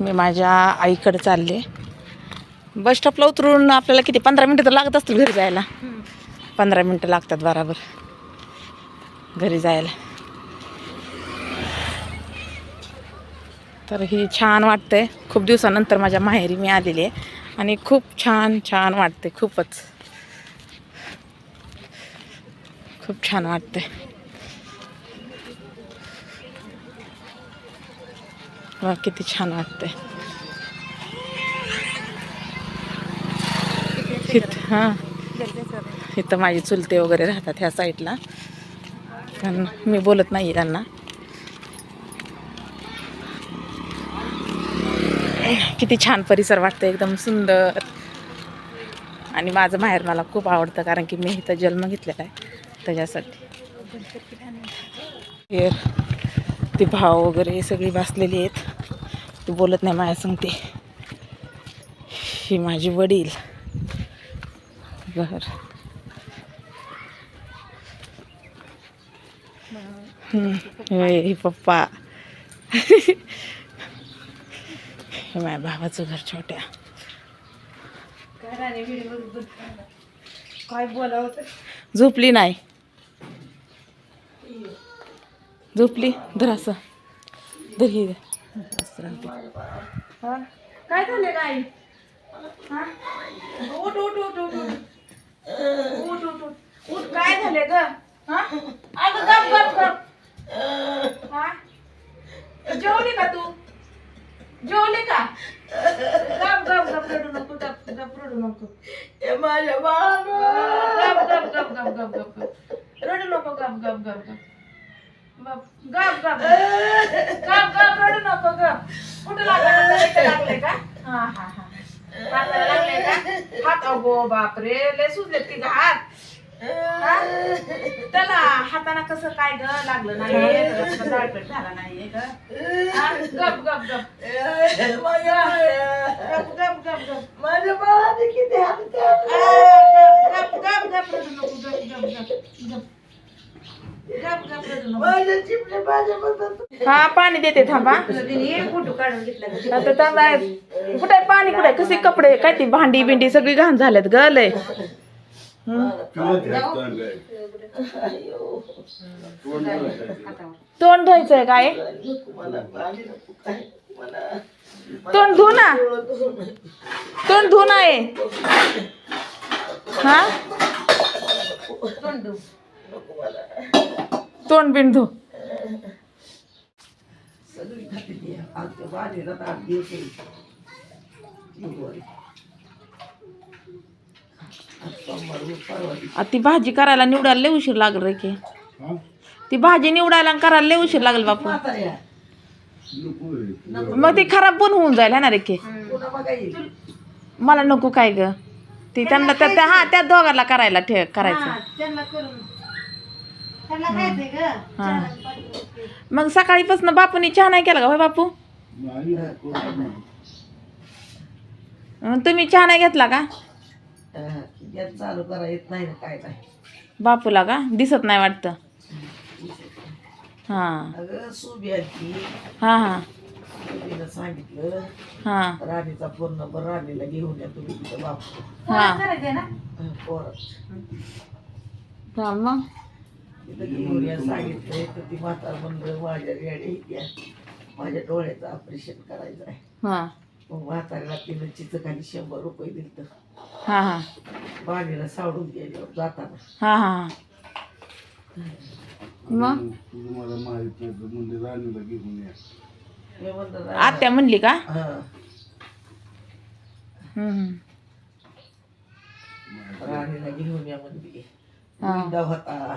मी माझ्या आईकडे चालले. बस स्टॉपला उतरून आपल्याला किती? पंधरा मिनटं तर लागत असतील घरी जायला. पंधरा मिनटं लागतात बराबर. घरी जायला. तर ही छान वाटतंय. खूप दिवसानंतर माझ्या माहेरी मी आलेली आहे. आणि खूप छान छान वाटते खूपच. खूप छान वाटते वा किती छान वाटते इथं हां. इथं माझे चुलते वगैरे राहतात ह्या साईडला. पण मी बोलत नाही त्यांना. किती छान परिसर वाटतं एकदम सुंदर. आणि माझं माहेर मला खूप आवडतं कारण की मी इथं जन्म घेतलेला आहे. त्याच्यासाठी. हे ती भाव वगैरे सगळी बसलेली आहेत. ती बोलत नाही माझ्या सांगते. ही माझी वडील. घर. हे हे पप्पा. हे माझ्या भावाचं घर छोट्या. काय बोलावं झोपली नाही. झोपली धर असं धर ही असं राहते. हा? काय झालं काय हा? उठ उठ उठ उठ उठ उठ उठ काय झाले ग हा अगं गप गप गप हा जेवली का तू जेवली का गप गप गप रडू नको गप गप रडू नको माझ्या गप गप गप गप गप गप रडू नको गप गप गप गप गप गप. गप गप. रडू नको गप. कुठं लागलं इथं लागलंय का? हा हा हा. हाताला लागलंय का? हात अगो बापरे. लय सुजलेत की ग हात. हा? त्याला हाताना कसं काय ग लागलं नाही जाळपेट झाला नाहीये ग? हा? गप गप गप. गप गप गप गप माझ्या बाळाने किती हात गप गप गप. रडू नको गप गप गप गप गप गप रडू नको माझ्या चिपले माझ्या बद्दल हा पाणी देते थांबा. आता कुठे पाणी कुठे? कसे कपडे काय ती भांडी बिंडी सगळी घाण झाल्यात ग लय. तोंड धुवायचंय. काय तोंड धु ना. तोंड धु ना आहे हा? तोंड बिंड धु दिवशी. आ, ती भाजी करायला निवडायला लय उशीर लागल रे की. ती भाजी निवडायला आणि करायला लय उशीर लागल बापू. मग ती खराब पण होऊन जाईल है ना रे की? मला नको काय ग. ती त्यांना त्या त्या- हा त्या दोघांना करायला ठे करायचं. त्यांना करून. त्यांना खायचंय ग. हा. मग सकाळीपासून बापूनी चहा नाही केला का होय बापू? तुम्ही चहा नाही घेतला का? हा, गॅस चालू करा येत नाही ना काय नाही. बापूला का? दिसत नाही वाटतं. हा. अगं सुबी आली हा हा. सुबीनं सांगितलं. हा. राणीचा फोन नंबर राणीला घेऊन या तुम्ही तिथं बाप. हा. ना? पोरात हा मग? तिथं घेऊन या सांगितलंय तर ती म्हातार म्हणलं माझ्या रेडी घ्या माझ्या डोळ्याचं ऑपरेशन करायचं आहे. हा. मग म्हाताऱ्याला तिनं चिचं खाली शंभर रुपये दिलं हा हा. सावडून गेल्यावर जाताना. हा हा मग? तुम्हाला माहीत नाही तर म्हणजे राणीला घेऊन या. मी म्हणलं रा- आत्या म्हणली का? हा. हम्म. राणीला घेऊन या म्हणली. हा. होता.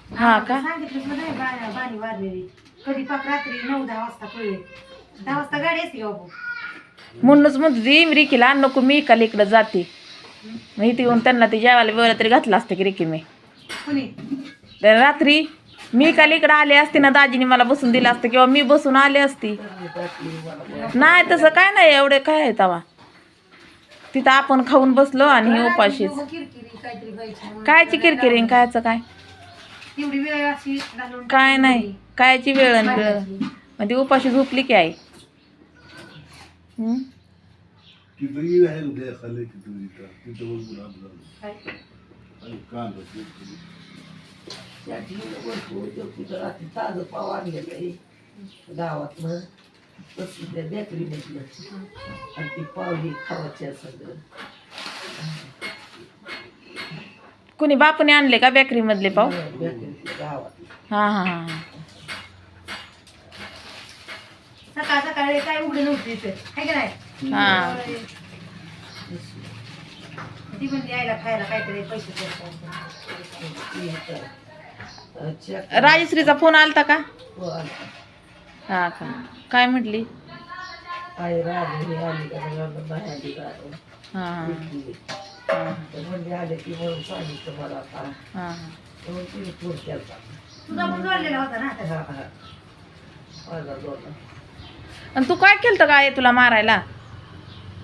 हा का? सांगितलं नाही बा- बाणी वाजलेली. कधी पाक रात्री नऊ दहा वाजता कळले दहा वाजता गाडी असते का बाबू म्हणूनच म्हणतो ती रिकीला नको मी एकाला इकडं जाते. मग इथे येऊन त्यांना ते जेवायला वेळा तरी घातलं असतं की रिकी मी. कुणी? तर रात्री मी काल इकडं आले असते ना दाजीने मला बसून दिलं असतं किंवा मी बसून आले असती. नाही तसं काय नाही एवढे काय आहे तवा. तिथं आपण खाऊन बसलो आणि हे उपाशीच. किरकिरी काहीतरी व्हायची म्हणून. कायची किरकिरी कायचं काय? तेवढी वेळ अशी घालून काय नाही. कायची वेळ आणि वेळ मग ती उपाशी झोपली की आई? हं? येईल आहे उद्या खाली काय? आणि कांदा चिरतो. त्या ठिकाणी भरपूर ते तिथं रात्री ताजं पाव आणलेलं आहे गावातनं तसं त्या बेकरी आणि ती ही आहे सगळं. कुणी बापूने आणले का बेकरी मधले पाव हा हा हा. सकाळ सकाळी काय उघडे नव्हते इथे. है की नाही? हा. ती म्हणली यायला खायला काहीतरी पैसे द्यायचे. ती इथं, अं, चेक राजश्रीचा फोन आलता का? हो. हा का? काय म्हटली? आई राणी ही आली का? आली हा हा. हा म्हणजे आले की म्हणून सांगितलं मला आता हा म्हणून तिने फोन केला तुझा पण जोडलेला होता ना आता. हा हा माझा जोडला आणि तू काय केलं काय तुला मारायला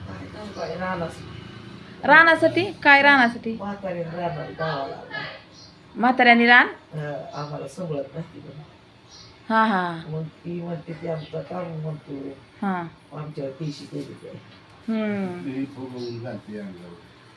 काय काय राहणार रानासाठी काय रानासाठी म्हातारी राहणार गावाला आला. म्हाताऱ्याने रान अं, आम्हाला सगळं नसते म्हणून. हा हा मग ती म्हणते ते आमचं काम म्हणतो हा आमच्यावर केले ते हम्म ते फुगवून घालते अंगावर